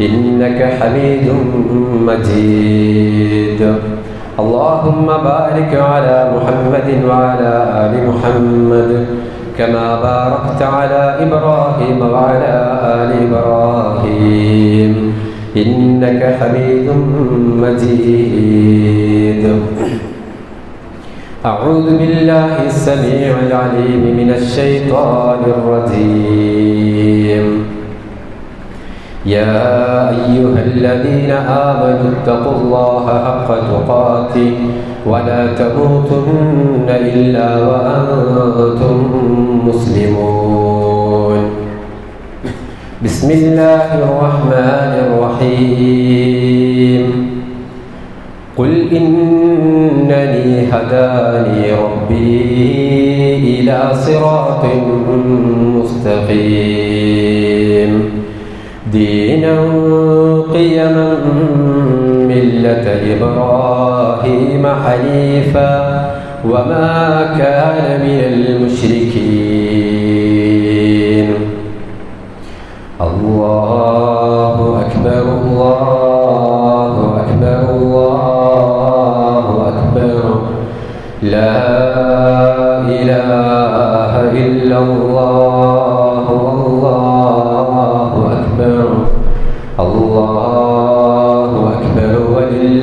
إنك حميد مجيد. اللهم بارك على محمد وعلى آل محمد كما باركت على إبراهيم وعلى آل إبراهيم. إنك حميد مجيد. أعوذ بالله السميع العليم من الشيطان الرجيم. يا أيها الذين آمنوا اتقوا الله حق تقاته ولا تموتن إلا وأنتم مسلمون. بسم الله الرحمن الرحيم. قل إنني هداني ربي إلى صراط مستقيم. دينا قيما ملة إبراهيم حنيفا وما كان من المشركين. الله أكبر الله أكبر الله أكبر. لا إله إلا الله والله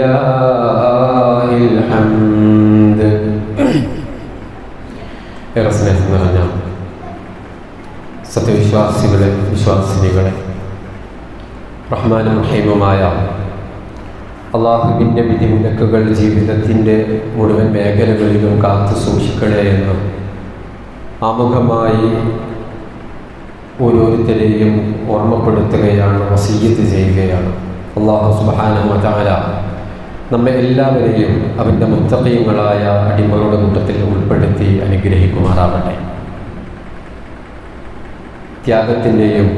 ولله الحمد ഏറെ സ്നേഹം നിറഞ്ഞ സത്യവിശ്വാസികളെ വിശ്വാസിനികളെ റഹ്മാനും റഹീമുമായ അള്ളാഹുവിൻ്റെ വിധിവിലക്കുകൾ ജീവിതത്തിൻ്റെ മുഴുവൻ മേഖലകളിലും കാത്തു സൂക്ഷിക്കണേ എന്ന് ആമുഖമായി ഓരോരുത്തരെയും ഓർമ്മപ്പെടുത്തുകയാണ് വസീയത്ത് ചെയ്യുകയാണ് അള്ളാഹു സുബാനുമതാല നമ്മെ എല്ലാവരെയും അവന്റെ മുത്തകയങ്ങളായ അടിമകളുടെ കൂട്ടത്തിൽ ഉൾപ്പെടുത്തി അനുഗ്രഹിക്കുമാറാവട്ടെ. ത്യാഗത്തിന്റെയും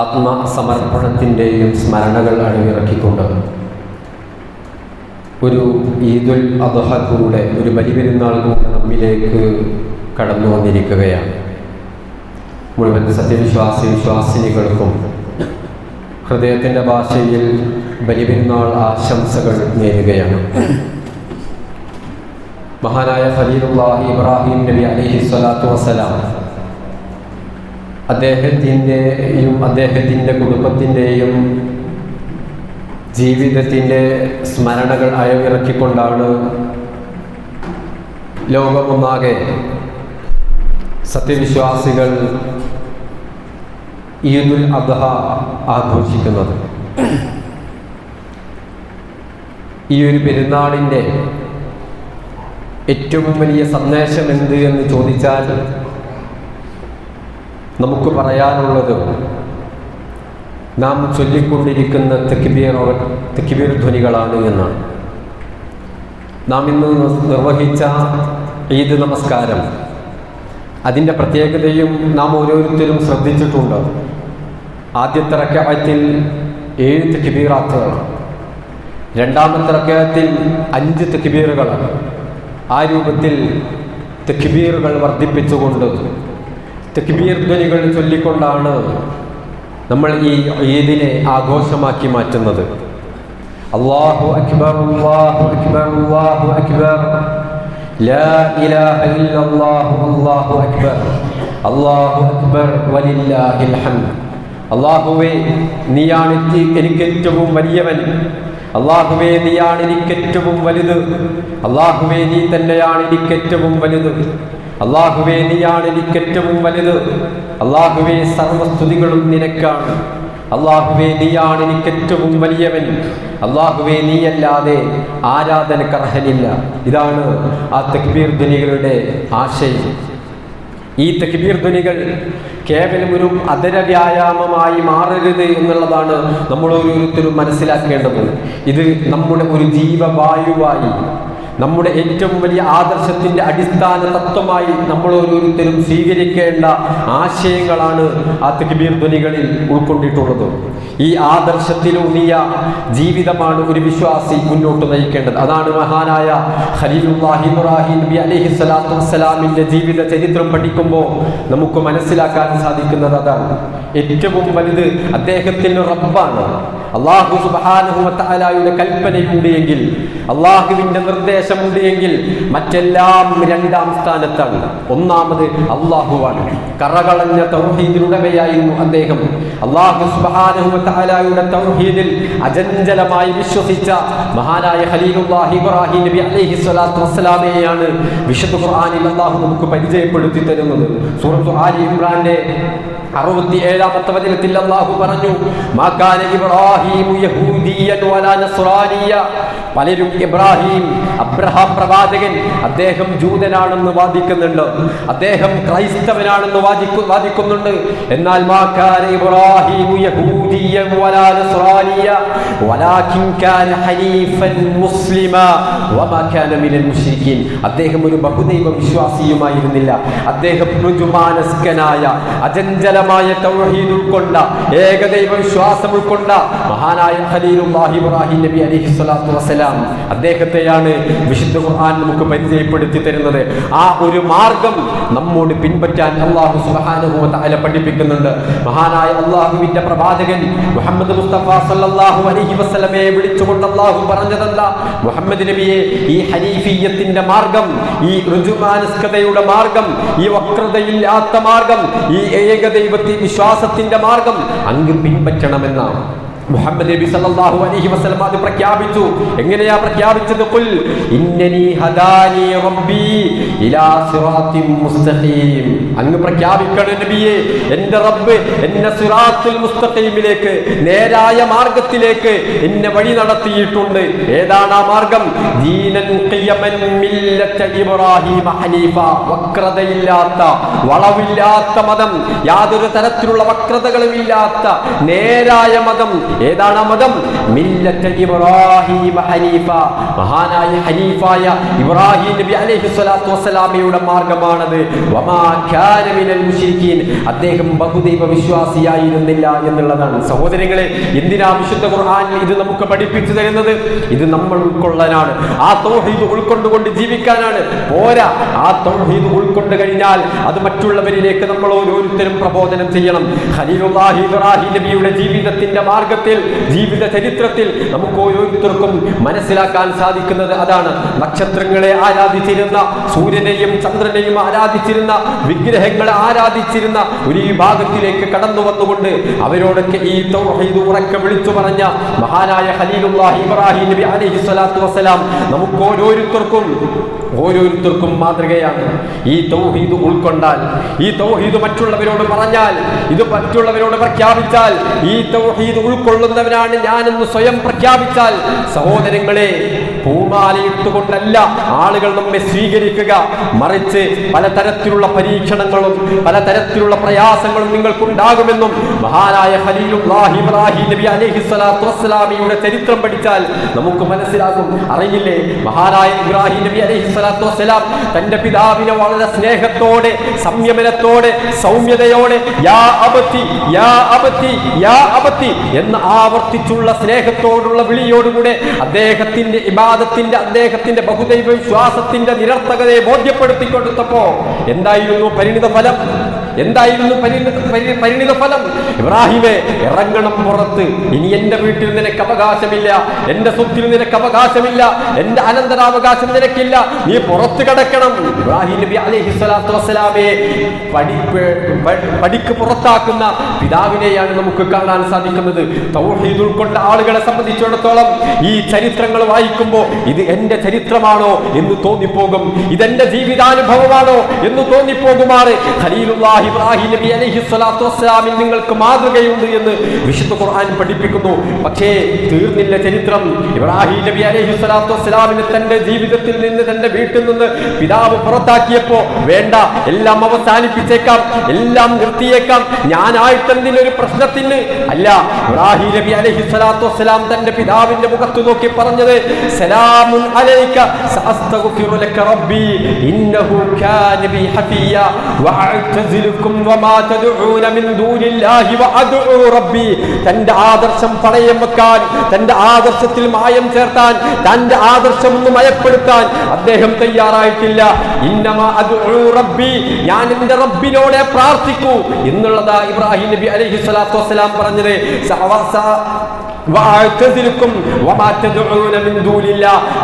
ആത്മസമർപ്പണത്തിന്റെയും സ്മരണകൾ അണിയിറക്കിക്കൊണ്ട് ഒരു ഈദുൽ അദ്ഹ കൂടെ ഒരു ബലിപെരുന്നാൾ കൂടെ നമ്മിലേക്ക് കടന്നു വന്നിരിക്കുകയാണ്. മുഴുവൻ സത്യവിശ്വാസി വിശ്വാസിനികൾക്കും ഹൃദയത്തിന്റെ ഭാഷയിൽ ബലിപെരുന്നാൾ ആശംസകൾ നേരുകയാണ്. മഹാനായ ഫലീദുല്ലാഹി ഇബ്രാഹിം നബി അലിഹി സ്വലാത്തു വസ്സലാം അദ്ദേഹത്തിന്റെയും അദ്ദേഹത്തിന്റെ കുടുംബത്തിന്റെയും ജീവിതത്തിന്റെ സ്മരണകൾ അയവിറക്കിക്കൊണ്ടാണ് ലോകമൊന്നാകെ സത്യവിശ്വാസികൾ ഈദുൽ അദ്ഹ ആഘോഷിക്കുന്നത്. ഈ ഒരു പെരുന്നാളിന്റെ ഏറ്റവും വലിയ സന്ദേശം എന്ത് എന്ന് ചോദിച്ചാൽ നമുക്ക് പറയാനുള്ളത് നാം ചൊല്ലിക്കൊണ്ടിരിക്കുന്ന തെക്കിബീർ തെക്കിബീർ ധ്വനികളാണ് എന്നാണ്. നാം ഇന്ന് നിർവഹിച്ച ഈദ് നമസ്കാരം. അതിന്റെ പ്രത്യേകതയും നാം ഓരോരുത്തരും ശ്രദ്ധിച്ചിട്ടുണ്ട്. ആദ്യത്തെ റക്കത്തിൽ ഏഴ് തെക്കിബീറാത്തുകളാണ് രണ്ടാമത്തെ റക്കത്തിൽ അഞ്ച് തെക്കിബീറുകളാണ് ആ രൂപത്തിൽ തെക്കിബീറുകൾ വർദ്ധിപ്പിച്ചുകൊണ്ട് തെക്കിബീർ ധ്വനികൾ ചൊല്ലിക്കൊണ്ടാണ് നമ്മൾ ഈ ഈദിനെ ആഘോഷമാക്കി മാറ്റുന്നത് അള്ളാഹു അക്ബർ അള്ളാഹു അക്ബർ അള്ളാഹു അക്ബർ لا إله إلا الله والله أكبر الله أكبر ولله الحمد അള്ളാഹുവേ നീയാണ് എനിക്ക് എനിക്ക് ഏറ്റവും വലിയവൻ അള്ളാഹുവേ നീയാണ് എനിക്കേറ്റവും വലുത്. അള്ളാഹുവേ നീ തന്നെയാണ് എനിക്കേറ്റവും വലുത്. അള്ളാഹുവേ നീയാണ് എനിക്കേറ്റവും വലുത്. അള്ളാഹുവേ സർവസ്തുതികളും നിനക്കാണ്. അള്ളാഹുവേ നീയാണ് എനിക്കേറ്റവും വലിയവൻ. അള്ളാഹുവേ നീയല്ലാതെ ആരാധനക്ക് അർഹനില്ല. ഇതാണ് ആ തക്ബീർ ധ്വനികളുടെ ആശയം. ഈ തക്ബീർ ധ്വനികൾ കേവലം ഒരു അതര വ്യായാമമായി മാറരുത് എന്നുള്ളതാണ് നമ്മൾ ഓരോരുത്തരും മനസ്സിലാക്കേണ്ടത്. ഇത് നമ്മുടെ ഒരു ജീവവായുവായി നമ്മുടെ ഏറ്റവും വലിയ ആദർശത്തിന്റെ അടിസ്ഥാന തത്വമായി നമ്മൾ ഓരോരുത്തരും സ്വീകരിക്കേണ്ട ആശയങ്ങളാണ് ആ തക്ബീർ ധ്വനികളിൽ ഉൾക്കൊണ്ടിട്ടുള്ളത്. ഈ ആദർശത്തിലൂന്നിയ ജീവിതമാണ് ഒരു വിശ്വാസി മുന്നോട്ട് നയിക്കേണ്ടത്. അതാണ് മഹാനായ ഖലീലുല്ലാഹി ഇബ്രാഹിം നബി അലൈഹി സ്വലാത്തു ജീവിത ചരിത്രം പഠിക്കുമ്പോൾ നമുക്ക് മനസ്സിലാക്കാൻ സാധിക്കുന്നത് അതാണ്. ഏറ്റവും വലുത് അദ്ദേഹത്തിന് റബ്ബാണ്. അള്ളാഹു സുബ്ഹാനഹു വതആലയുടെ കൽപ്പനയുണ്ട് എങ്കിൽ അള്ളാഹുവിന്റെ നിർദ്ദേശമുണ്ട് എങ്കിൽ മറ്റെല്ലാം രണ്ടാം സ്ഥാനത്താണ്. ഒന്നാമത് അള്ളാഹുവാണ് കറകളഞ്ഞ തൗഹീദിനുടമയായിരുന്നു അദ്ദേഹം. അള്ളാഹു സുബ്ഹാനഹു വതആലയുടെ തൗഹീദിൽ അജഞ്ചലമായി വിശ്വസിച്ച മഹാനായ ഖലീലുല്ലാഹി ഇബ്രാഹിം നബി അലൈഹി സ്വലാത്തു വിശുദ്ധ ഖുർആനിൽ അള്ളാഹു നമുക്ക് പരിചയപ്പെടുത്തി തരുന്നത്. സൂറത്തു ആലി ഇമ്രാന്റെ അറുപത്തി ഏഴാമത്തെ വചനത്തിൽ അള്ളാഹു പറഞ്ഞു മാക്കാന യഹൂദിയൻ വലാ നസ്രാനിയ പലരും ഇബ്രാഹിം അബ്രഹാം പ്രവാചകൻ അദ്ദേഹം ജൂതനാണെന്ന് വാദിക്കുന്നുണ്ട്. അദ്ദേഹം ക്രൈസ്തവനാണെന്ന് വാദിക്കു വാദിക്കുന്നുണ്ട്. എന്നാൽ അദ്ദേഹം ഒരു ബഹുദൈവ വിശ്വാസിയുമായിരുന്നില്ല. അദ്ദേഹം ഋജുമാനസ്കനായ അജഞ്ചലമായ തൗഹീദ് ഉൾക്കൊണ്ട ഏകദൈവ വിശ്വാസം ഉൾക്കൊണ്ട മഹാനായ ഖലീലുല്ലാഹി ഇബ്രാഹിം നബി അലൈഹി സ്വലാത്തു വസ്സലാം അദ്ദേഹത്തെയാണ് വിശുദ്ധ ഖുർആൻ നമുക്ക് പരിചയപ്പെടുത്തി തരുന്നത്. ആ ഒരു മാർഗം നമ്മോട് പിൻപറ്റാൻ അള്ളാഹു സുബ്ഹാനഹു വ പഠിപ്പിക്കുന്നുണ്ട്. മഹാനായ അള്ളാഹുവിന്റെ പ്രവാചകൻ മുഹമ്മദ് മുസ്തഫ സല്ലല്ലാഹു അലൈഹി വസല്ലമയെ വിളിച്ചുകൊണ്ട് അള്ളാഹു പറഞ്ഞതല്ല മുഹമ്മദ് നബിയെ ഈ ഹനീഫിയത്തിന്റെ മാർഗം ഈ ഋജുമാനസ്കതയുടെ മാർഗം ഈ വക്രതയില്ലാത്ത മാർഗം ഈ ഏകദൈവത്തി വിശ്വാസത്തിന്റെ മാർഗം അങ്ങ് പിൻപറ്റണമെന്നാണ്. മുഹമ്മദ് നബി സല്ലല്ലാഹു അലൈഹി വസല്ലം അത് പ്രഖ്യാപിച്ചു. എങ്ങനെയാ പ്രഖ്യാപിച്ചത്? ഖുൽ ഇന്നനി ഹദാനി റബ്ബി ഇലാ സിറാത്തിൻ മുസ്തഖീം. അങ്ങ് പ്രഖ്യാപിക്കണം നബിയെ എന്റെ റബ്ബ് എന്നെ സിറാത്തുൽ മുസ്തഖീമിലേക്ക് നേരായ മാർഗത്തിലേക്ക് എന്നെ വഴി നടത്തിയിട്ടുണ്ട്. ഏതാണ് ആ മാർഗം? ദീനൻ ഖിയമൻ മില്ലത ഇബ്രാഹിം ഹനീഫ. വക്രതയില്ലാത്ത വളവില്ലാത്ത മതം യാതൊരു തരത്തിലുള്ള വക്രതകളും ഇല്ലാത്ത നേരായ മതം ഏതാണ് മതം? ഇബ്രാഹിം ഹനീഫ. മഹാനായ ഹനീഫായ ഇബ്രാഹിം നബി അലൈഹി സ്വലാത്തു വസ്സലാമയുടെ മാർഗമാണത്. അദ്ദേഹം ബഹുദൈവ വിശ്വാസിയായിരുന്നില്ല എന്നുള്ളതാണ്. സഹോദരങ്ങളെ എന്തിനാ വിശുദ്ധ ഖുർആൻ ഇത് നമുക്ക് പഠിപ്പിച്ചു തരുന്നത്? ഇത് നമ്മൾ ഉൾക്കൊള്ളാനാണ് ആ തൗഹീദ് ഉൾക്കൊണ്ടുകൊണ്ട് ജീവിക്കാനാണ്. പോരാ. ആ തൗഹീദ് ഉൾക്കൊണ്ട് കഴിഞ്ഞാൽ അത് മറ്റുള്ളവരിലേക്ക് നമ്മൾ ഓരോരുത്തരും പ്രബോധനം ചെയ്യണം. ഖലീലുല്ലാഹി ഇബ്രാഹിം നബിയുടെ ജീവിതത്തിന്റെ മാർഗത്തിൽ ജീവിത ചരിത്രത്തിൽ നമുക്ക് ഓരോരുത്തർക്കും മനസ്സിലാക്കാൻ സാധിക്കുന്നത് അതാണ്. നക്ഷത്രങ്ങളെ ആരാധിച്ചിരുന്ന സൂര്യനെയും ചന്ദ്രനെയും ആരാധിച്ചിരുന്ന വിഗ്രഹങ്ങളെ ആരാധിച്ചിരുന്ന ഒരു വിഭാഗത്തിലേക്ക് ഭാഗത്തിലേക്ക് കടന്നു വന്നുകൊണ്ട് അവരോടൊക്കെ ഈ ഉറക്കെ വിളിച്ചു പറഞ്ഞ മഹാനായ ഖലീലുല്ലാഹി ഇബ്രാഹിം നബി അലൈഹി സ്വലാത്തു വസ്സലാം നമുക്ക് ഓരോരുത്തർക്കും ഓരോരുത്തർക്കും മാതൃകയാണ്. ഈ തൗഹീദ് ഉൾക്കൊണ്ടാൽ ഈ തൗഹീദ് മറ്റുള്ളവരോട് പറഞ്ഞാൽ ഇത് മറ്റുള്ളവരോട് പ്രഖ്യാപിച്ചാൽ ഈ തൗഹീദ് ഉൾക്കൊള്ളുന്നവനാണ് ഞാനെന്ന് സ്വയം പ്രഖ്യാപിച്ചാൽ സഹോദരങ്ങളെ പൂമാലയിട്ടുകൊണ്ടല്ല ആളുകൾ നമ്മെ സ്വീകരിക്കുക. മറിച്ച് പലതരത്തിലുള്ള പരീക്ഷണങ്ങളും പലതരത്തിലുള്ള പ്രയാസങ്ങളും നിങ്ങൾക്കുണ്ടാകുമെന്നും മഹാനായ ഇബ്രാഹിം നബി ചരിത്രം പഠിച്ചാൽ നമുക്ക് മനസ്സിലാകും. അറിയില്ലേ? മഹാനായ ഇബ്രാഹിം നബി അലൈഹി സ്വലാത്തു വസ്സലാം തന്റെ പിതാവിനെ വളരെ സ്നേഹത്തോടെ സംയമനത്തോടെ സൗമ്യതയോടെ യാ യാ യാ എന്ന് ആവർത്തിച്ചുള്ള സ്നേഹത്തോടുള്ള വിളിയോടുകൂടെ അദ്ദേഹത്തിന്റെ ഇബാദത്തിന്റെ അദ്ദേഹത്തിന്റെ ബഹുദൈവ വിശ്വാസത്തിന്റെ നിരർത്ഥകതയെ ബോധ്യപ്പെടുത്തിക്കൊടുത്തപ്പോ എന്തായിരുന്നു പരിണിത ഫലം എന്തായിരുന്നു പരിണിത പരി- പരിണിത ഫലം? ഇബ്രാഹിമെ ഇറങ്ങണം പുറത്ത്. ഇനി എന്റെ വീട്ടിൽ നിനക്ക് അവകാശമില്ല. എന്റെ സ്വത്തിൽ നിനക്ക് അവകാശമില്ല. എന്റെ അനന്തരാവകാശം നിനക്കില്ല. നീ പുറത്ത് കിടക്കണം. ഇബ്രാഹിം നബി അലൈഹി സ്വലാത്തു വസ്സലാമെ പഠിപ്പ് പടിക്ക് പുറത്താക്കുന്ന പിതാവിനെയാണ് നമുക്ക് കാണാൻ സാധിക്കുന്നത്. ഉൾക്കൊണ്ട ആളുകളെ സംബന്ധിച്ചിടത്തോളം ഈ ചരിത്രങ്ങൾ വായിക്കുമ്പോൾ ഇത് എന്റെ ചരിത്രമാണോ എന്ന് തോന്നിപ്പോകും. ഇതെന്റെ ജീവിതാനുഭവമാണോ എന്ന് തോന്നിപ്പോകുമാറ്. ഖലീലുല്ലാഹി ഇബ്രാഹിം നബി അലൈഹി സ്വലാത്തു വസ്സലാമിൽ നിങ്ങൾക്ക് മാതൃകയുണ്ട് എന്ന് വിശുദ്ധ ഖുർആൻ പഠിപ്പിക്കുന്നു. പക്ഷേ തീർന്നില്ല ചരിത്രം. ഇബ്രാഹിം നബി അലൈഹി സ്വലാത്തു വസ്സലാമിനെ തന്റെ ജീവിതത്തിൽ നിന്ന് തന്റെ വീട്ടിൽ നിന്ന് പിതാവ് പുറത്താക്കിയപ്പോ വേണ്ട എല്ലാം അവസാനിപ്പിച്ചേക്കാം എല്ലാം നിർത്തിയേക്കാം. ഞാനായിട്ടെന്തിനൊരു പ്രശ്നത്തിന്? അല്ല ഇബ്രാഹിം നബി അലൈഹി സ്വലാത്തു വസ്സലാം തന്റെ പിതാവിന്റെ മുഖത്ത് നോക്കി പറഞ്ഞത് സലാമുൻ അലൈക സഅസ്തഗ്ഫിറു ലക റബ്ബി ഇന്നഹു കാന ബി ഹഫിയ വഅഅ്തസിലുക്കും വമാ തദഊന മിൻ ദൂനില്ലാഹി വഅദഊ റബ്ബി. തന്റെ ആദർശം പണയം വെക്കാൻ തന്റെ ആദർശത്തിൽ മായം ചേർത്താൻ തന്റെ ആദർശം ഒന്ന് മയപ്പെടുത്താൻ അദ്ദേഹം തയ്യാറായിട്ടില്ല. ഇന്നമാ അദഊ റബ്ബി ഞാൻ എന്റെ റബ്ബിനോട് പ്രാർത്ഥിക്കൂ എന്നുള്ളതാ ഇബ്രാഹിം നബി അലൈഹി സ്വലാത്തു വസ്സലാം പറഞ്ഞത്.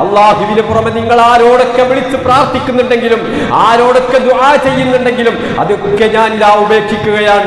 അല്ലാഹുവിന് പുറമെ നിങ്ങൾ ആരോടൊക്കെ വിളിച്ച് പ്രാർത്ഥിക്കുന്നുണ്ടെങ്കിലും ആരോടൊക്കെ ദുആ ചെയ്യുന്നുണ്ടെങ്കിലും അതൊക്കെ ഞാൻ ഇതാ ഉപേക്ഷിക്കുകയാണ്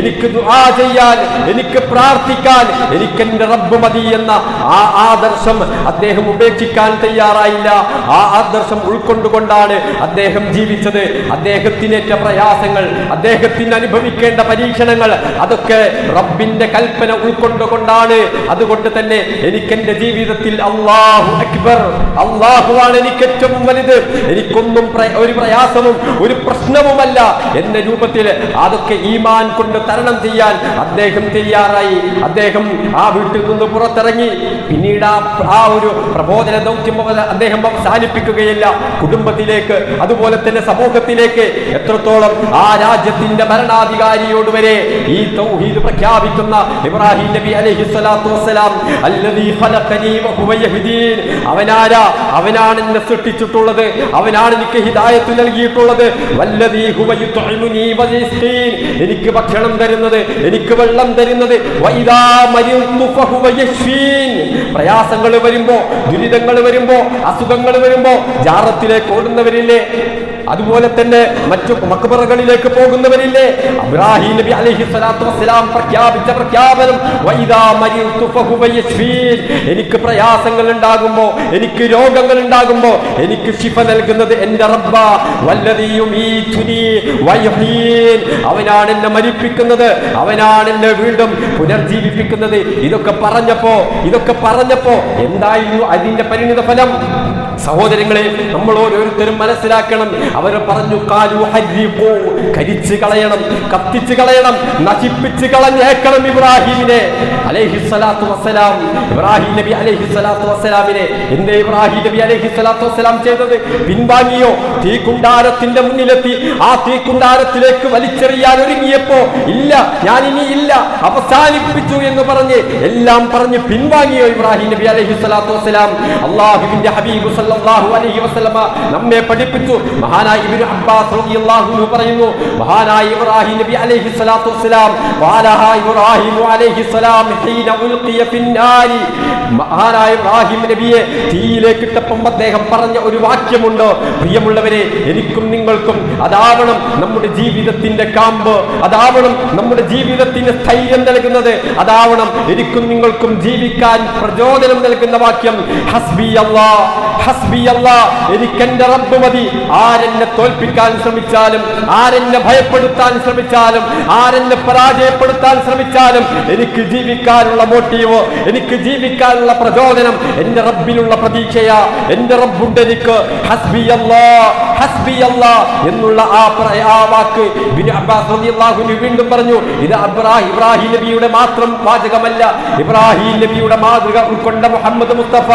എനിക്ക് ദുആ ചെയ്യാൻ എനിക്ക് പ്രാർത്ഥിക്കാൻ എനിക്ക് എന്റെ റബ്ബ് മതി എന്ന ആ ആദർശം അദ്ദേഹം ഉപേക്ഷിക്കാൻ തയ്യാറായില്ല. ആ ആദർശം ഉൾക്കൊണ്ടുകൊണ്ടാണ് അദ്ദേഹം ജീവിച്ചത്. അദ്ദേഹത്തിനേറ്റ പ്രയാസങ്ങൾ അദ്ദേഹത്തിന് അനുഭവിക്കേണ്ട പരീക്ഷണങ്ങൾ അതൊക്കെ റബ്ബിന്റെ കൽപ്പന ഉൾക്കൊണ്ടുകൊണ്ടാണ്. അതുകൊണ്ട് തന്നെ എനിക്ക് എന്റെ ജീവിതത്തിൽ അള്ളാഹു അക്ബർ അള്ളാഹുവാണ് എനിക്ക് ഏറ്റവും വലുത്. എനിക്കൊന്നും ഒരു പ്രയാസവും ഒരു പ്രശ്നവുമല്ല. എന്ന രൂപത്തിൽ അതൊക്കെ ഈമാൻ കൊണ്ട് തരണം ചെയ്യാൻ അദ്ദേഹം തയ്യാറായി. അദ്ദേഹം ആ വീട്ടിൽ നിന്ന് പുറത്തിറങ്ങി. പിന്നീട് ആ ആ ഒരു പ്രബോധന ദൗത്യം അദ്ദേഹം അവസാനിപ്പിക്കുകയില്ല. കുടുംബത്തിലേക്ക് അതുപോലെ തന്നെ സമൂഹത്തിലേക്ക്. എത്രത്തോളം ആ രാജ്യത്തിന്റെ ഭരണാധികാരിയോട് വരെ ഈ തൗഹീദ് പ്രഖ്യാപിക്കുന്ന ഇബ്രാഹിം നബി അലൈഹി സ്വലാത്തു വസ്സലാം അല്ലദീ ഖലഖനി വഹുവ യഹ്ദീൻ. അവനാരാ? അവനാണ് എന്നെ സൃഷ്ടിച്ചിട്ടുള്ളത്. അവനാണ് എനിക്ക് ഹിദായത്ത് നൽകിയിട്ടുള്ളത്. വല്ലദീ ഹുവ യുത്ഇമുനി വയസ്ഖീൻ എനിക്ക് ഭക്ഷണം തരുന്നത് എനിക്ക് വെള്ളം തരുന്നത്. വൈദാ മരിത്തു ഫഹുവ യശ്ഫീൻ. പ്രയാസങ്ങൾ വരുമ്പോൾ ദുരിതങ്ങൾ വരുമ്പോൾ അസുഖങ്ങൾ വരുമ്പോൾ ജാറത്തിലേക്ക് ഓടുന്നവരില്ലേ? അതുപോലെ തന്നെ മറ്റു മക്ബറകളിലേക്ക് പോകുന്നവരില്ലേ? അബ്രാഹിം നബി അലൈഹി സ്വലാത്തു വസ്സലാം പ്രഖ്യാപിച്ച പ്രഖ്യാപനം എനിക്ക് പ്രയാസങ്ങൾ ഉണ്ടാകുമ്പോ എനിക്ക് രോഗങ്ങൾ ഉണ്ടാകുമ്പോ എനിക്ക് ശിഫ നൽകുന്നത് എന്റെ റബ്ബ. അവനാണ് എന്നെ മരിപ്പിക്കുന്നത് അവനാണ് എന്നെ വീണ്ടും പുനർജീവിപ്പിക്കുന്നത്. ഇതൊക്കെ പറഞ്ഞപ്പോ ഇതൊക്കെ പറഞ്ഞപ്പോ എന്തായിരുന്നു അതിന്റെ പരിണിത ഫലം സഹോദരങ്ങളെ നമ്മൾ ഓരോരുത്തരും മനസ്സിലാക്കണം. അവർ പറഞ്ഞു കാലു ഹരിപ്പോ കരിച്ചു കളയണം കത്തിച്ചു കളയണം നശിപ്പിച്ചു കളഞ്ഞേക്കണം ഇബ്രാഹിമിനെ. അലൈഹി സ്വലാത്തു വസ്സലാം. ഇബ്രാഹിം നബി അലൈഹി സ്വലാത്തു വസ്സലാമിനെ. എന്തേ ഇബ്രാഹിം നബി അലൈഹി സ്വലാത്തു വസ്സലാം ചെയ്തത്? പിൻവാങ്ങിയോ? തീക്കുണ്ടാരത്തിന്റെ മുന്നിലെത്തി. ആ തീക്കുണ്ടാരത്തിലേക്ക് വലിച്ചെറിയാൻ ഒരുങ്ങിയപ്പോ ഇല്ല ഞാൻ ഇനി ഇല്ല അവസാനിപ്പിച്ചു എന്ന് പറഞ്ഞ് എല്ലാം പറഞ്ഞ് പിൻവാങ്ങിയോ ഇബ്രാഹിം നബി അലൈഹി സ്വലാത്തു വസ്സലാം? അള്ളാഹുവിന്റെ ഹബീബ് സല്ലല്ലാഹു അലൈഹി വസല്ലമ നമ്മെ പഠിപ്പിച്ചു. മഹാനായ ഇബ്നു അബ്ബാസ് റളിയല്ലാഹു അൻഹു പറയുന്നു മഹാനായ ഇബ്രാഹിം നബി അലൈഹി സ്വലാത്തു വസ്സലാം വാലഹ ഇബ്രാഹിം അലൈഹി സ്വലാം ഹീന ഉൽഖിയ ഫിന്നാരി. മഹാനായ ഇബ്രാഹിം നബിയെ തീയിലേക്ക് ഇട്ടപ്പം അദ്ദേഹം പറഞ്ഞ ഒരു വാക്യമുണ്ട്. പ്രിയമുള്ളവരെ എനിക്കും നിങ്ങൾക്കും അതാവണം നമ്മുടെ ജീവിതത്തിന്റെ കാമ്പ് അതാവണം നമ്മുടെ ജീവിതത്തിന്റെ സ്ഥൈര്യം നൽകുന്നത് അതാവണം എനിക്കും നിങ്ങൾക്കും ജീവിക്കാൻ പ്രചോദനം നൽകുന്ന വാക്യം ഹസ്ബി അല്ലാ എനിക്ക് എന്റെ റബ്ബ് മതി. ആരെന്നെ തോൽപ്പിക്കാൻ ശ്രമിച്ചാലും ആരെന്നെ ഭയപ്പെടുത്താൻ ശ്രമിച്ചാലും ആരെന്നെ പരാജയപ്പെടുത്താൻ ശ്രമിച്ചാലും എനിക്ക് ജീവിക്കാനുള്ള മോട്ടീവ് എനിക്ക് ജീവിക്കാനുള്ള പ്രചോദനം എന്റെ റബ്ബിലുള്ള പ്രതീക്ഷയാ. എന്റെ റബ്ബുണ്ട് എനിക്ക്. ഹസ്ബി എന്നുള്ള ആ ആ വാക്ക് അബ്ബാസ് വീണ്ടും പറഞ്ഞു ഇത് ഇബ്രാഹിം നബിയുടെ മാത്രം വാചകമല്ല ഇബ്രാഹിം നബിയുടെ മാതൃക ഉൾക്കൊണ്ട മുഹമ്മദ് മുസ്തഫ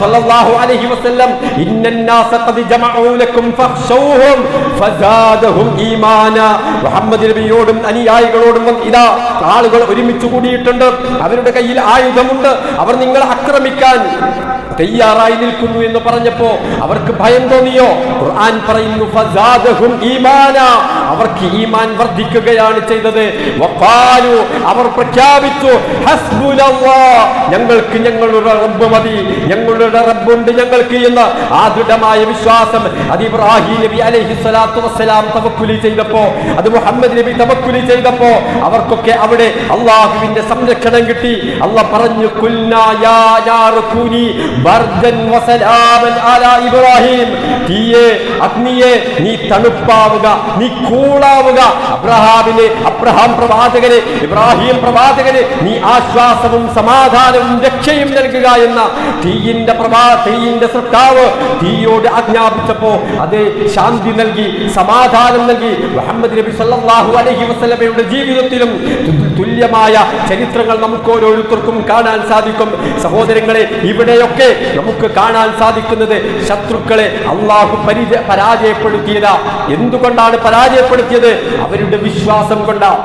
സല്ലല്ലാഹു അലൈഹി വസല്ലം ഇന്നന്നാസ ഖദ് ജമഉ ലക്കും ഫഖ്ശൗഹും ഫസാദഹും ഈമാന. മുഹമ്മദ് നബിയോടും അനുയായികളോടും ഇതാ ആളുകൾ ഒരുമിച്ച് കൂടിയിട്ടുണ്ട്. അവരുടെ കയ്യിൽ ആയുധമുണ്ട്. അവർ നിങ്ങളെ ആക്രമിക്കാൻ തയ്യാറായി നിൽക്കുന്നു എന്ന് പറഞ്ഞപ്പോ അവർക്ക് ഭയം തോന്നിയോ? ഖുർആൻ പറയുന്നു അവർക്ക് ഈമാൻ വർദ്ധിക്കുകയാണ് ചെയ്തത്. അവർ പ്രഖ്യാപിച്ചു ഞങ്ങൾക്ക് ഞങ്ങളുടെ റബ്ബ് മതി ഞങ്ങളുടെ റബ്ബുണ്ട് ഞങ്ങൾക്ക് എന്ന്. ആ വിശ്വാസം അത് ഇബ്രാഹിം നബി അലൈഹി സ്വലാത്തു വസ്സലാം തവക്കുലി ചെയ്തപ്പോ അത് മുഹമ്മദ് നബി തവക്കുലി ചെയ്തപ്പോ അവർക്കൊക്കെ അവിടെ അള്ളാഹുവിന്റെ സംരക്ഷണം കിട്ടി. അല്ല പറഞ്ഞു ഇബ്രാഹിം. തീയെ അഗ്നിയെ നീ തണുപ്പാവുക നീ കൂളാവുക. അബ്രഹാമിനെ അബ്രഹാം പ്രവാചകനെ ഇബ്രാഹിം പ്രവാചകനെ നീ ആശ്വാസവും സമാധാനവും രക്ഷയും നൽകുക എന്ന തീയിന്റെ പ്രഭാ തീയിന്റെ സൃഷ്ടാവ് തീയോട് ആജ്ഞാപിച്ചപ്പോ അത് ശാന്തി നൽകി സമാധാനം നൽകി. മുഹമ്മദ് നബി സല്ലല്ലാഹു അലൈഹി വസല്ലമയുടെ ജീവിതത്തിലും തുല്യമായ ചരിത്രങ്ങൾ നമുക്ക് ഓരോരുത്തർക്കും കാണാൻ സാധിക്കും. സഹോദരങ്ങളെ ഇവിടെയൊക്കെ നമുക്ക് കാണാൻ സാധിക്കുന്നത് ശത്രുക്കളെ അള്ളാഹു പരിച പരാജയപ്പെടുത്തിയതാ. എന്തുകൊണ്ടാണ് പരാജയപ്പെടുത്തിയത്? അവരുടെ വിശ്വാസം കൊണ്ടാണ്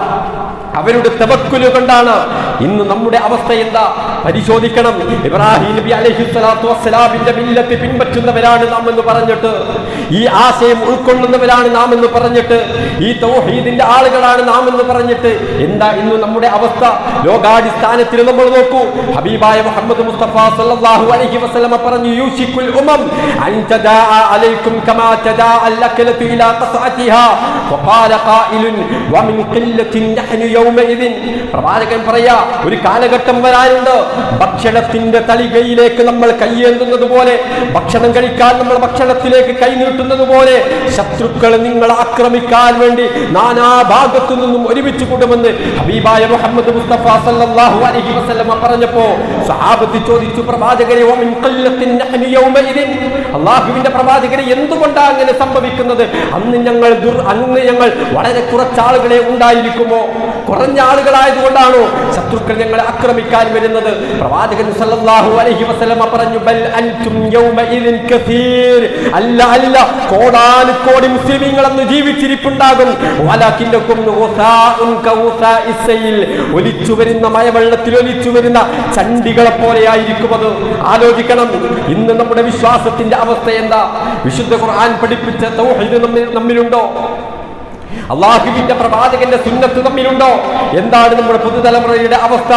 അവരുടെ തവക്കുലു കൊണ്ടാണ്. ഇന്ന് നമ്മുടെ അവസ്ഥ എന്താ? പരിശോധിക്കണം. ഇബ്രാഹിം നബി അലൈഹി സ്വലാത്തു വസ്സലാമിന്റെ മില്ലത്ത് പിൻപറ്റുന്നവരാണ് നാം എന്ന് പറഞ്ഞിട്ട് ഈ ആശയം ഉൾക്കൊള്ളുന്നവരാണ് നാം എന്ന് പറഞ്ഞിട്ട് ഈ തൗഹീദിന്റെ ആളുകളാണ് നാം എന്ന് പറഞ്ഞിട്ട് എന്താ ഇന്ന് നമ്മുടെ അവസ്ഥ? ലോകാടിസ്ഥാനത്തിൽ നമ്മൾ നോക്കൂ. ഹബീബായ മുഹമ്മദ് മുസ്തഫ സല്ലല്ലാഹു അലൈഹി വസല്ലമ പറഞ്ഞു യൂഷിക്കുൽ ഉമം അൻ അലൈക്കും കമാ തദാഅ അൽ-അക്ലതു ഇലാ ഖസ്അതിഹാ ഫഖാല ഖായിലുൻ വമിൻ ഖില്ലത്തിൻ നഹ്നു യൗമഇദിൻ. പ്രവാചകൻ പറയാ ഒരു കാലഘട്ടം വരാനുണ്ട്. ഭക്ഷണത്തിന്റെ തളികയിലേക്ക് നമ്മൾ കൈയേന്തുന്നത് പോലെ ഭക്ഷണം കഴിക്കാൻ നമ്മൾ ഭക്ഷണത്തിലേക്ക് കൈ നീട്ടുന്നത് പോലെ ശത്രുക്കളെ നിങ്ങൾ ആക്രമിക്കാൻ വേണ്ടി നാനാ ഭാഗത്തു നിന്നും ഒരുമിച്ച് കൂടുമെന്ന് ഹബീബായ മുഹമ്മദ് മുസ്തഫ സല്ലല്ലാഹു അലൈഹി വസല്ലമ പറഞ്ഞപ്പോ സഹാബത്ത് ചോദിച്ചു പ്രവാചകരെ വമിൻ ഖല്ലത്തിൻ നഹ്നു യൗമഇദിൻ. അല്ലാഹുവിന്റെ പ്രവാചകരെ എന്തുകൊണ്ടാണ് അങ്ങനെ സംഭവിക്കുന്നത്? അന്ന് ഞങ്ങൾ അന്ന് ഞങ്ങൾ വളരെ കുറച്ച് ആളുകളെ ഉണ്ടായിരിക്കുമോ? കുറഞ്ഞ ആളുകളായതുകൊണ്ടാണോ ശത്രുക്കൾ ഞങ്ങളെ ആക്രമിക്കാൻ വരുന്നത്? പ്രവാചകൻ സല്ലല്ലാഹു അലൈഹി വസല്ലമ പറഞ്ഞു ബൽ അൻതും യൗമഇദിൻ കസീർ. അല്ല അല്ല കോടാനുകോടി മുസ്ലിമീങ്ങൾ അന്ന് ജീവിച്ചിരിപ്പുണ്ടാകും. ഒലിച്ചു വരുന്ന മഴവെള്ളത്തിൽ ഒലിച്ചു വരുന്ന ചണ്ടികളെ പോലെയായിരിക്കും അത് ആലോചിക്കണം ഇന്ന് നമ്മുടെ വിശ്വാസത്തിന്റെ അവസ്ഥ എന്താ? വിശുദ്ധ ഖുർആൻ പഠിപ്പിച്ച തൗഹീദ് നമ്മിലുണ്ടോ? അള്ളാഹുവിന്റെ പ്രവാചകന്റെ സുന്നത്ത് തമ്മിലുണ്ടോ? എന്താണ് നമ്മുടെ പുതുതലമുറയുടെ അവസ്ഥ?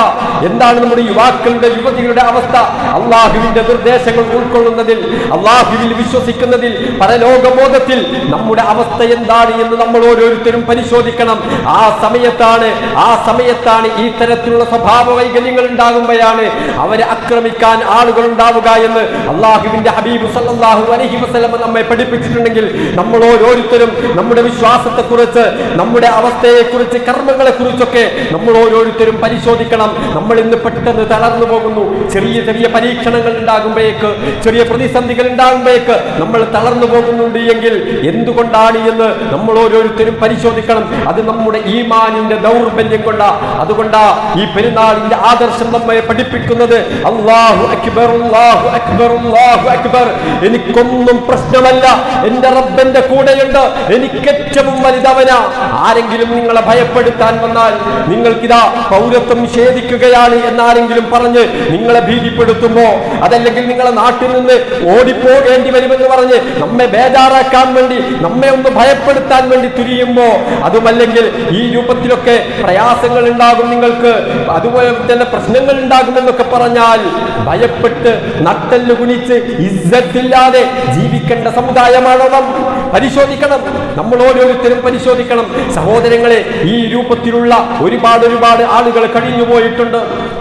എന്താണ് നമ്മുടെ യുവാക്കളുടെ യുവതികളുടെ അവസ്ഥ? അള്ളാഹുവിന്റെ നിർദ്ദേശങ്ങൾ ഉൾക്കൊള്ളുന്നതിൽ അള്ളാഹുവിൽ വിശ്വസിക്കുന്നതിൽ പരലോകബോധത്തിൽ നമ്മുടെ അവസ്ഥ എന്താണ് എന്ന് നമ്മൾ ഓരോരുത്തരും പരിശോധിക്കണം. ആ സമയത്താണ് ആ സമയത്താണ് ഈ തരത്തിലുള്ള സ്വഭാവ വൈകല്യങ്ങൾ ഉണ്ടാകുമ്പോഴാണ് അവരെ ആക്രമിക്കാൻ ആളുകൾ ഉണ്ടാവുക എന്ന് അള്ളാഹുവിന്റെ ഹബീബ് സല്ലല്ലാഹു അലൈഹി വസല്ലം നമ്മെ പഠിപ്പിച്ചിട്ടുണ്ടെങ്കിൽ നമ്മൾ ഓരോരുത്തരും നമ്മുടെ വിശ്വാസത്തെ കുറിച്ച് നമ്മുടെ അവസ്ഥയെ കുറിച്ച് കർമ്മങ്ങളെ കുറിച്ചൊക്കെ നമ്മൾ ഓരോരുത്തരും പരിശോധിക്കണം. നമ്മൾ ഇന്ന് പെട്ടെന്ന് തളർന്നു പോകുന്നു. ചെറിയ ചെറിയ പരീക്ഷണങ്ങൾ ഉണ്ടാകുമ്പോഴേക്ക് ചെറിയ പ്രതിസന്ധികൾ ഉണ്ടാകുമ്പോഴേക്ക് നമ്മൾ തളർന്നു പോകുന്നുണ്ട് എങ്കിൽ എന്തുകൊണ്ടാണ് എന്ന് നമ്മൾ ഓരോരുത്തരും പരിശോധിക്കണം. അത് നമ്മുടെ ഈമാനിന്റെ ദൗർബല്യം കൊണ്ടാ. അതുകൊണ്ടാ ഈ പെരുന്നാളിന്റെ ആദർശം നമ്മെ പഠിപ്പിക്കുന്നത്. അള്ളാഹു അക്ബർ അള്ളാഹു അക്ബർ അള്ളാഹു അക്ബർ. എനിക്കൊന്നും പ്രശ്നമല്ല. എന്റെ റബ്ബന്റെ കൂടെയുണ്ട്. എനിക്ക് ഏറ്റവും വലുതവനാ ആരെങ്കിലും നിങ്ങളെ ഭയപ്പെടുത്താൻ വന്നാൽ നിങ്ങൾക്കിതാ പൗരത്വം നിഷേധിക്കുകയാണ് എന്നാരെങ്കിലും പറഞ്ഞ് നിങ്ങളെ ഭീതിപ്പെടുത്തുമ്പോ അതല്ലെങ്കിൽ നിങ്ങളെ നാട്ടിൽ നിന്ന് ഓടിപ്പോകേണ്ടി വരുമെന്ന് പറഞ്ഞ് നമ്മെ ബേജാറാക്കാൻ വേണ്ടി നമ്മെ ഒന്ന് ഭയപ്പെടുത്താൻ വേണ്ടി തിരിയുമ്പോ അതുമല്ലെങ്കിൽ ഈ രൂപത്തിലൊക്കെ പ്രയാസങ്ങൾ ഉണ്ടാകും നിങ്ങൾക്ക്. അതുപോലെ തന്നെ പ്രശ്നങ്ങൾ ഉണ്ടാകുമെന്നൊക്കെ പറഞ്ഞാൽ ഭയപ്പെട്ട് നട്ടൽ കുനിച്ച് ഇസ്സത്തില്ലാതെ ജീവിക്കേണ്ട സമുദായമാണോ നാം? പരിശോധിക്കണം. നമ്മൾ ഓരോരുത്തരും പരിശോധിക്കണം. സഹോദരങ്ങളെ ഈ രൂപത്തിലുള്ള ഒരുപാട് ഒരുപാട് ആളുകൾ കഴിഞ്ഞു പോയിട്ടുണ്ട്.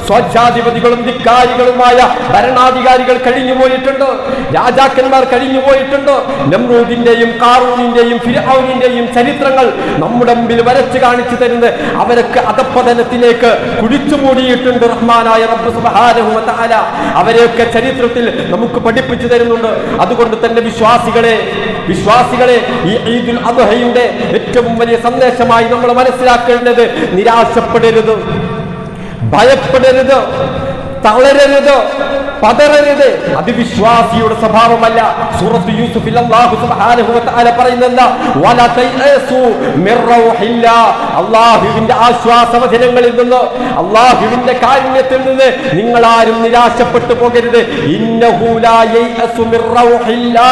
സ്വച്ഛാധിപതികളും ധിക്കാരികളുമായ ഭരണാധികാരികൾ കഴിഞ്ഞു പോയിട്ടുണ്ട്. രാജാക്കന്മാർ കഴിഞ്ഞു പോയിട്ടുണ്ട്. നമ്രൂദിന്റെയും കാറൂണിന്റെയും ഫിരൌനിന്റെയും ചരിത്രങ്ങൾ നമ്മുടെ മുമ്പിൽ വരച്ചു കാണിച്ചു തരുന്നത് അവരൊക്കെ അധപ്പതനത്തിലേക്ക് കുഴിച്ചു മൂടിയിട്ടുണ്ട് റഹ്മാനായ അവരെയൊക്കെ ചരിത്രത്തിൽ നമുക്ക് പഠിപ്പിച്ചു തരുന്നുണ്ട്. അതുകൊണ്ട് തന്നെ വിശ്വാസികളെ വിശ്വാസികളെ ഈ ഈദുൽ അദ്ഹയുടെ ഏറ്റവും വലിയ സന്ദേശമായി നമ്മൾ മനസ്സിലാക്കേണ്ടത് നിരാശപ്പെടരുത് ഭയപ്പെടരുത് തളരരുത്. പതറരുത്. അതിവിശ്വാസിയുടെ സ്വഭാവമല്ല. സൂറത്ത് യൂസുഫിൽ അല്ലാഹു സുബ്ഹാനഹു വ തആല പറയുന്നത് വല തയസു മിർ റൗഹില്ലാ. അല്ലാഹുവിന്റെ ആശ്വാസവചനങ്ങളിൽ നിന്ന് അല്ലാഹുവിന്റെ കാരുണ്യത്തിൽ നിന്ന് നിങ്ങൾ ആരും നിരാശപ്പെട്ടു പോകരുത്. ഇന്നഹു ലാ യയസു മിർ റൗഹില്ലാ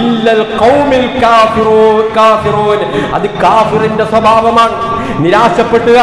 ഇല്ലൽ ഖൗമിൽ കാഫിറൂ കാഫിറൂൻ. അത് കാഫിറിന്റെ സ്വഭാവമാണ്. നിരാശപ്പെടുക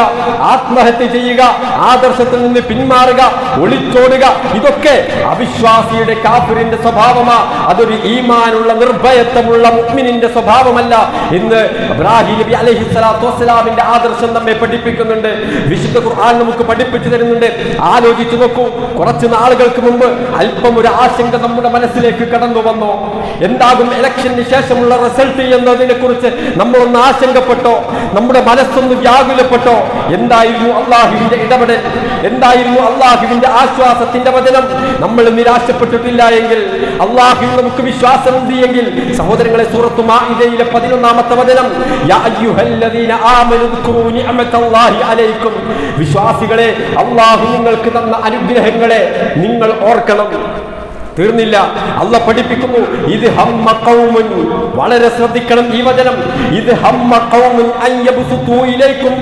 ആത്മഹത്യ ചെയ്യുക ആദർശത്തിൽ നിന്ന് പിന്മാറുക ഒളിച്ചോടുക ഇതൊക്കെ അവിശ്വാസിയുടെ കാഫിറിന്റെ സ്വഭാവമാ. അതൊരു ഈമാനുള്ള നിർഭയത്വമുള്ള മുഅ്മിനിന്റെ സ്വഭാവമല്ല. ഇന്ന് ഇബ്രാഹിം നബി അലൈഹി സ്വലാത്തു വസ്സലാമിന്റെ ആദർശം നമ്മെ പഠിപ്പിക്കുന്നുണ്ട്. വിശുദ്ധ ഖുർആൻ നമുക്ക് പഠിപ്പിച്ചു തരുന്നുണ്ട്. ആലോചിച്ചു നോക്കൂ. കുറച്ച് നാളുകൾക്ക് മുമ്പ് അല്പം ഒരു ആശങ്ക നമ്മുടെ മനസ്സിലേക്ക് കടന്നു വന്നോ. എന്താകും ഇലക്ഷന് ശേഷമുള്ള റിസൾട്ട് എന്നതിനെ കുറിച്ച് നമ്മളൊന്ന് ആശങ്കപ്പെട്ടോ? നമ്മുടെ മനസ്സൊന്ന് വ്യാകുലപ്പെട്ടോ? എന്തായിരുന്നു അള്ളാഹുവിന്റെ ഇടപെടൽ? എന്തായിരുന്നു അള്ളാഹുവിന്റെ ആശ്വാസത്തിന്റെ വചനം? നമ്മൾ നിരാശപ്പെട്ടിട്ടില്ല എങ്കിൽ അള്ളാഹു നമുക്ക് വിശ്വാസമുണ്ട് എങ്കിൽ സഹോദരങ്ങളെ സൂറത്തു മാഇദയിലെ പതിനൊന്നാമത്തെ വചനം വിശ്വാസികളെ അള്ളാഹു നിങ്ങൾക്ക് തന്ന അനുഗ്രഹങ്ങളെ നിങ്ങൾ ഓർക്കണം. തീർന്നില്ല. അല്ല പഠിപ്പിക്കുന്നു ഇത് ഹമ്മ വളരെ ശ്രദ്ധിക്കണം ഈ വചനം. ഇത് ഹമ്മ ഇലൈക്കും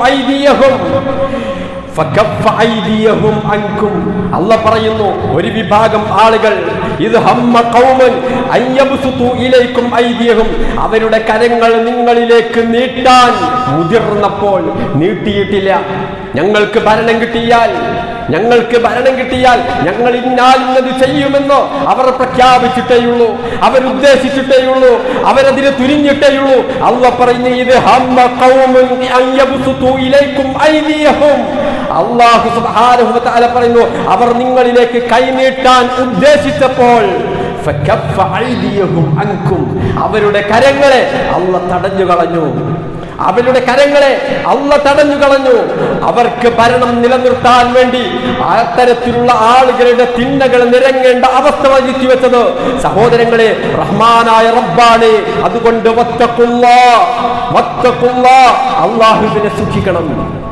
അല്ല പറയുന്നു ഒരു വിഭാഗം ആളുകൾ ഇത് അവരുടെ കരങ്ങൾ നിങ്ങളിലേക്ക് നീട്ടാൻ മുതിർന്നപ്പോൾ നീട്ടിയിട്ടില്ല. ഞങ്ങൾക്ക് ഭരണം കിട്ടിയാൽ ഞങ്ങൾക്ക് ഭരണം കിട്ടിയാൽ ഞങ്ങൾ ഇന്നാലിന്നത് ചെയ്യുമെന്ന് അവർ പ്രഖ്യാപിച്ചിട്ടേയുള്ളൂ അവരുദ്ദേശിച്ചിട്ടേയുള്ളൂ അവരതിനെ തുരിഞ്ഞിട്ടേയുള്ളൂ. അവ പറയുന്നു ഇത് അള്ളാഹു പറയുന്നു അവർ നിങ്ങളിലേക്ക് കൈനീട്ടാൻ ഉദ്ദേശിച്ചപ്പോൾ അവരുടെ കരങ്ങളെ അള്ള തടഞ്ഞു കളഞ്ഞു. അവരുടെ കരങ്ങളെ അള്ള തടഞ്ഞു കളഞ്ഞു. അവർക്ക് ഭരണം നിലനിർത്താൻ വേണ്ടി അത്തരത്തിലുള്ള ആളുകളുടെ തിന്നകൾ നിരങ്ങേണ്ട അവസ്ഥ വഹിച്ചു വെച്ചത് സഹോദരങ്ങളെ റഹ്മാനായ റബ്ബാണ് അതുകൊണ്ട് അള്ളാഹുവിനെ സൂക്ഷിക്കണം.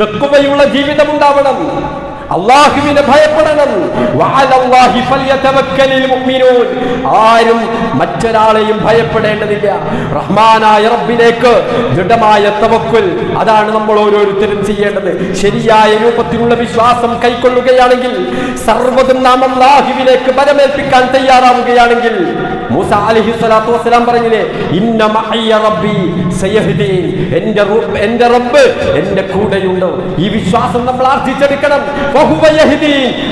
തെക്കുവയുള്ള ജീവിതം ഉണ്ടാവണം അള്ളാഹുവിനെ ഭയപ്പെടണം. ആരും മറ്റൊരാളെയും ഭയപ്പെടേണ്ടതില്ല. റഹ്മാനായ റബ്ബിലേക്ക് ദൃഢമായ തവക്കുൽ. അതാണ് നമ്മൾ ഓരോരുത്തരും ചെയ്യേണ്ടത്. ശരിയായ രൂപത്തിലുള്ള വിശ്വാസം കൈക്കൊള്ളുകയാണെങ്കിൽ സർവതും നാം അള്ളാഹുവിലേക്ക് ബലമേൽപ്പിക്കാൻ തയ്യാറാവുകയാണെങ്കിൽ മൂസ അലഹി സ്വലാത്തു വസ്സലാം പറഞ്ഞില്ലേ ഇന്ന റബ്ബി എന്റെ എന്റെ റബ്ബ് എന്റെ കൂടെയുണ്ട്. ഈ വിശ്വാസം നമ്മൾ ആർജിച്ചെടുക്കണം.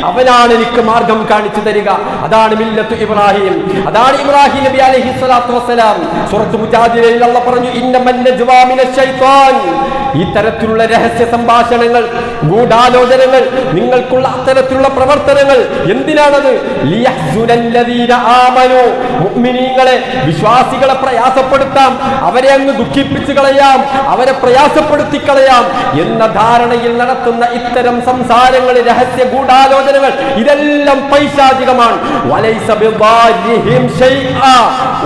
അവനാണ് എനിക്ക് മാർഗം കാണിച്ചു തരിക. അതാണ് മില്ലത്ത് ഇബ്രാഹിം. അതാണ് ഇബ്രാഹിം നബി അലഹി സ്വലാത്തു വസ്സലാം. സൂറത്ത് മുജാദിലയിൽ അല്ലാഹ് പറഞ്ഞു ഇന്നമൻ നജ്വാ മിനശ് ശൈത്താൻ. ഈ തരത്തിലുള്ള രഹസ്യ സംഭാഷണങ്ങൾ ഗൂഢാലോചനകൾ നിങ്ങൾക്കുള്ള അത്തരത്തിലുള്ള പ്രവർത്തനങ്ങൾ എന്തിനാണത്? മുഅ്മിനീങ്ങളെ വിശ്വാസികളെ പ്രയാസപ്പെടുത്താം. അവരെ അങ്ങ് ദുഃഖിപ്പിച്ചു കളയാം. അവരെ പ്രയാസപ്പെടുത്തി കളയാം. എന്ന ധാരണയിൽ നടത്തുന്ന ഇത്തരം സംസാരങ്ങൾ രഹസ്യ ഗൂഢാലോചനകൾ ഇതെല്ലാം പൈശാചികമാണ്.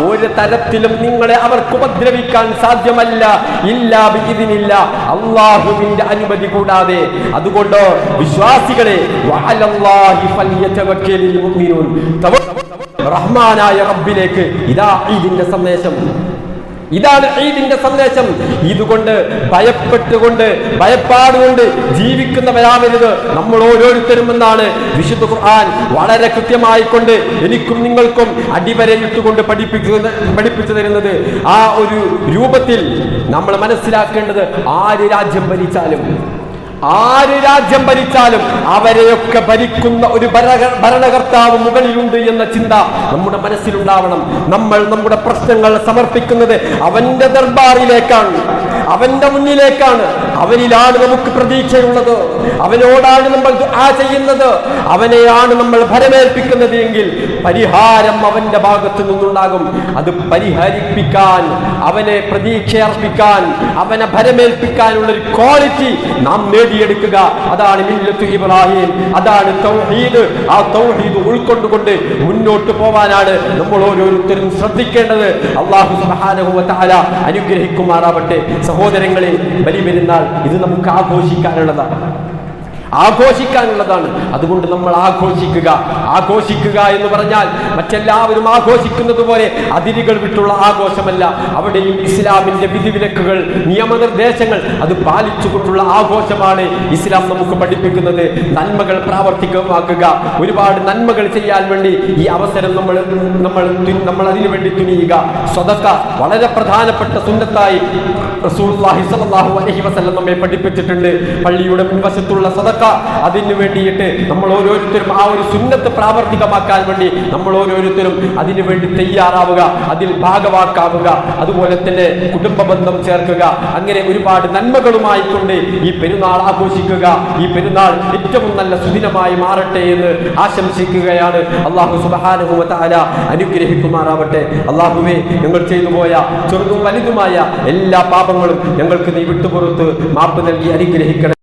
ഒരു തരത്തിലും നിങ്ങളെ അവർക്ക് ഉപദ്രവിക്കാൻ സാധ്യമല്ല. ഇല്ലാ ഇതിനില്ല അള്ളാഹുവിന്റെ അനുമതി കൂടാതെ. അതുകൊണ്ട് വിശ്വാസികളെ തവ- റഹ്മാനായ റബ്ബിലേക്ക് ഇതാ ഈദിന്റെ സന്ദേശം. ഇതാണ് ഈദിന്റെ സന്ദേശം. ഇതുകൊണ്ട് ഭയപ്പെട്ടുകൊണ്ട് ഭയപ്പാടുകൊണ്ട് ജീവിക്കുന്നവരാവരുത് നമ്മൾ ഓരോരുത്തരും എന്നാണ് വിശുദ്ധ ഖുർആൻ വളരെ കൃത്യമായിക്കൊണ്ട് എനിക്കും നിങ്ങൾക്കും അടിവരയിട്ടുകൊണ്ട് പഠിപ്പിക്കുന്ന പഠിപ്പിച്ചു തരുന്നത്. ആ ഒരു രൂപത്തിൽ നമ്മൾ മനസ്സിലാക്കേണ്ടത് ആര് രാജ്യം ഭരിച്ചാലും. ആര് രാജ്യം ഭരിച്ചാലും അവരെയൊക്കെ ഭരിക്കുന്ന ഒരു ഭരണ- ഭരണകർത്താവ് മുകളിലുണ്ട് എന്ന ചിന്ത നമ്മുടെ മനസ്സിലുണ്ടാവണം. നമ്മൾ നമ്മുടെ പ്രശ്നങ്ങൾ സമർപ്പിക്കുന്നത് അവന്റെ ദർബാറിലേക്കാണ്. അവന്റെ മുന്നിലേക്കാണ്. അവനിലാണ് നമുക്ക് പ്രതീക്ഷയുള്ളത്. അവനോടാണ് നമ്മൾ ആ ചെയ്യുന്നത്. അവനെയാണ് നമ്മൾ ഭരമേൽപ്പിക്കുന്നത് എങ്കിൽ പരിഹാരം അവന്റെ ഭാഗത്തു നിന്നുണ്ടാകും. അത് പരിഹരിപ്പിക്കാൻ അവനെ പ്രതീക്ഷ അർപ്പിക്കാൻ അവനെ ഭരമേൽപ്പിക്കാനുള്ള ഒരു ക്വാളിറ്റി നാം നേടിയെടുക്കുക. അതാണ് മില്ലത്ത് ഇബ്രാഹിം. അതാണ് തൗഹീദ്. ആ തൗഹീദ് ഉൾക്കൊണ്ടുകൊണ്ട് മുന്നോട്ട് പോവാനാണ് നമ്മൾ ഓരോരുത്തരും ശ്രദ്ധിക്കേണ്ടത്. അള്ളാഹു തആല അനുഗ്രഹിക്കുമാറാവട്ടെ. സഹോദരങ്ങളെ ബലിപെരുന്നാൾ ഇത് നമുക്ക് ആഘോഷിക്കാനുള്ളതാണ്. ആഘോഷിക്കാനുള്ളതാണ്. അതുകൊണ്ട് നമ്മൾ ആഘോഷിക്കുക. ആഘോഷിക്കുക എന്ന് പറഞ്ഞാൽ മറ്റെല്ലാവരും ആഘോഷിക്കുന്നത് പോലെ അതിരുകൾ വിട്ടുള്ള ആഘോഷമല്ല. അവിടെയും ഇസ്ലാമിന്റെ വിധിവിലക്കുകൾ നിയമനിർദ്ദേശങ്ങൾ അത് പാലിച്ചുകൊണ്ടുള്ള ആഘോഷമാണ് ഇസ്ലാം നമുക്ക് പഠിപ്പിക്കുന്നത്. നന്മകൾ പ്രാവർത്തികമാക്കുക. ഒരുപാട് നന്മകൾ ചെയ്യാൻ വേണ്ടി ഈ അവസരം നമ്മൾ നമ്മൾ നമ്മൾ അതിനു വേണ്ടി തുനിയുക. സ്വതക്ക വളരെ പ്രധാനപ്പെട്ട സുന്നത്തായി വസല്ലം നമ്മെ പഠിപ്പിച്ചിട്ടുണ്ട്. പള്ളിയുടെ മുൻവശത്തുള്ള സദക്ക അതിനു വേണ്ടിയിട്ട് നമ്മൾ ഓരോരുത്തരും ആ ഒരു സുന്നത്ത് പ്രാവർത്തികമാക്കാൻ വേണ്ടി നമ്മൾ ഓരോരുത്തരും അതിനു വേണ്ടി തയ്യാറാവുക അതിൽ ഭാഗവാക്കാവുക അതുപോലെ തന്നെ കുടുംബ ബന്ധം ചേർക്കുക. അങ്ങനെ ഒരുപാട് നന്മകളുമായി കൊണ്ട് ഈ പെരുന്നാൾ ആഘോഷിക്കുക. ഈ പെരുന്നാൾ ഏറ്റവും നല്ല സുദിനമായി മാറട്ടെ എന്ന് ആശംസിക്കുകയാണ്. അള്ളാഹു സുബാനുഭവത്താല അനുഗ്രഹിക്കുമാറാവട്ടെ. അള്ളാഹുവെ ഞങ്ങൾ ചെയ്തു പോയ ചെറുതും വലുതുമായ എല്ലാ പാപങ്ങളും ഞങ്ങൾക്ക് നീ വിട്ടുപുറത്ത് മാപ്പ് നൽകി അനുഗ്രഹിക്കണം